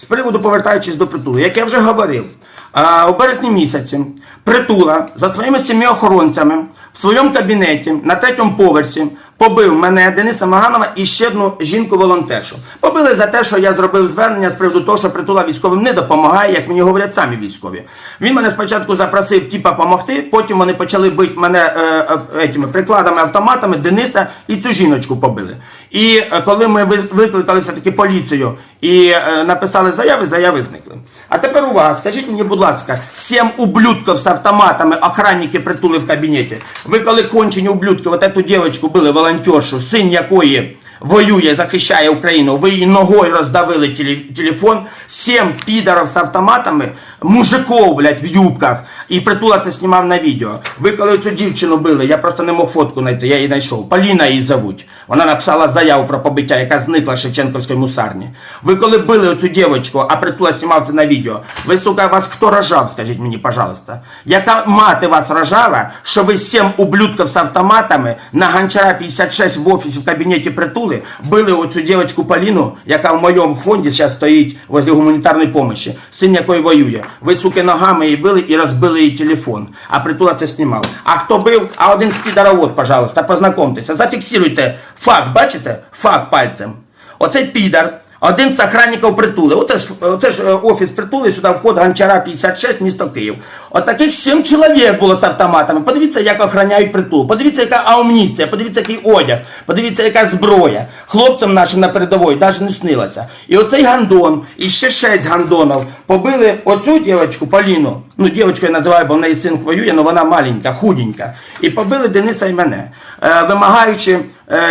З приводу повертаючись до притулу, як я вже говорив, у березні місяці притула за своїми сім'ї охоронцями в своєму кабінеті на третьому поверсі побив мене Дениса Маганова і ще одну жінку-волонтершу. Побили за те, що я зробив звернення з приводу того, що притула військовим не допомагає, як мені говорять самі військові. Він мене спочатку запросив типа помогти, потім вони почали бити мене е, е, етими прикладами, автоматами, Дениса і цю жіночку побили. І е, коли ми викликали все-таки поліцію і е, написали заяви, заяви зникли. А тепер увага, скажіть мені, будь ласка, сім ублюдків з автоматами, охранники притули в кабінеті. Ви коли кончені ублюдки, от эту дівчинку били, волонтершу, син якої воює, захищає Україну, ви її ногою роздавили теле- телефон, сім підарів з автоматами, мужиков, блядь, в юбках, і притула це знімав на відео. Ви коли цю дівчину били, я просто не мог фотку знайти, я її знайшов. Поліна її зовуть. Вона написала заяву про побиття, яка зникла з Шевченківської мусарні. Ви коли били оцю дівчинку, а притула знімав це на відео, ви, сука, вас хто рожав, скажіть мені, пожалуйста. Яка мати вас рожала, що ви сім ублюдків з автоматами на Гончара 56 в офісі в кабінеті притули били оцю дівчинку Поліну, яка в моєму фонді зараз стоїть возле гуманітарної допомоги, син якої воює. Ви, суки, ногами її били і розбили її телефон. А притула це знімав. А хто бив? А один з підаровод, пожалуйста, познайомтеся. Зафіксируйте факт, бачите? Факт пальцем. Оцей підар, один з охранників притули. Оце ж, оце ж е, офіс притули, сюди вход Гончара 56, місто Київ. От таких сім чоловік було з автоматами. Подивіться, як охороняють притул. Подивіться, яка амуніція, подивіться, який одяг, подивіться, яка зброя. Хлопцям нашим на передовій навіть не снилося. І оцей гандон, і ще шість гандонів побили оцю дівчинку Поліну. Ну, дівчинку я називаю, бо в неї син воює, але вона маленька, худенька. І побили Дениса і мене, е, вимагаючи,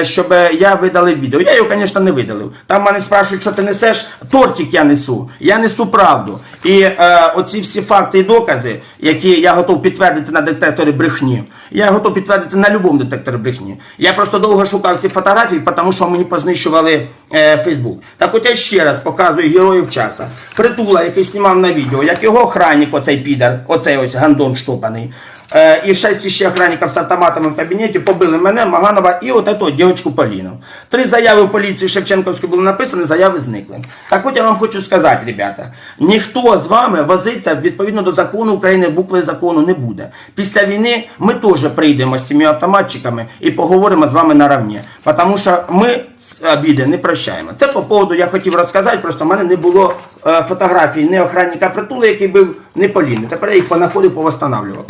щоб я видалив відео. Я його, звісно, не видалив. Там мене спрашують, що ти несеш. Тортик я несу. Я несу правду. І е, оці всі факти і докази, які я готов підтвердити на детекторі брехні, я готов підтвердити на будь-якому детекторі брехні. Я просто довго шукав ці фотографії, тому що мені познищували е, Фейсбук. Так от я ще раз показую героїв часу. Притула, який знімав на відео, як його охранник, оцей підар, оцей ось гандон штопаний. Е, і шість ще охранників з автоматами в кабінеті побили мене, Маганова і от эту дівчинку Поліну. Три заяви в поліції Шевченківської були написані, заяви зникли. Так от я вам хочу сказати, ребята, ніхто з вами возиться відповідно до закону України, букви закону не буде. Після війни ми теж прийдемо з цими автоматчиками і поговоримо з вами наравні. Тому що ми обіди не прощаємо. Це по поводу я хотів розказати, просто в мене не було е, фотографій ні охранника притули, який був, ні Поліни. Тепер я їх понаходив, повостанавлював.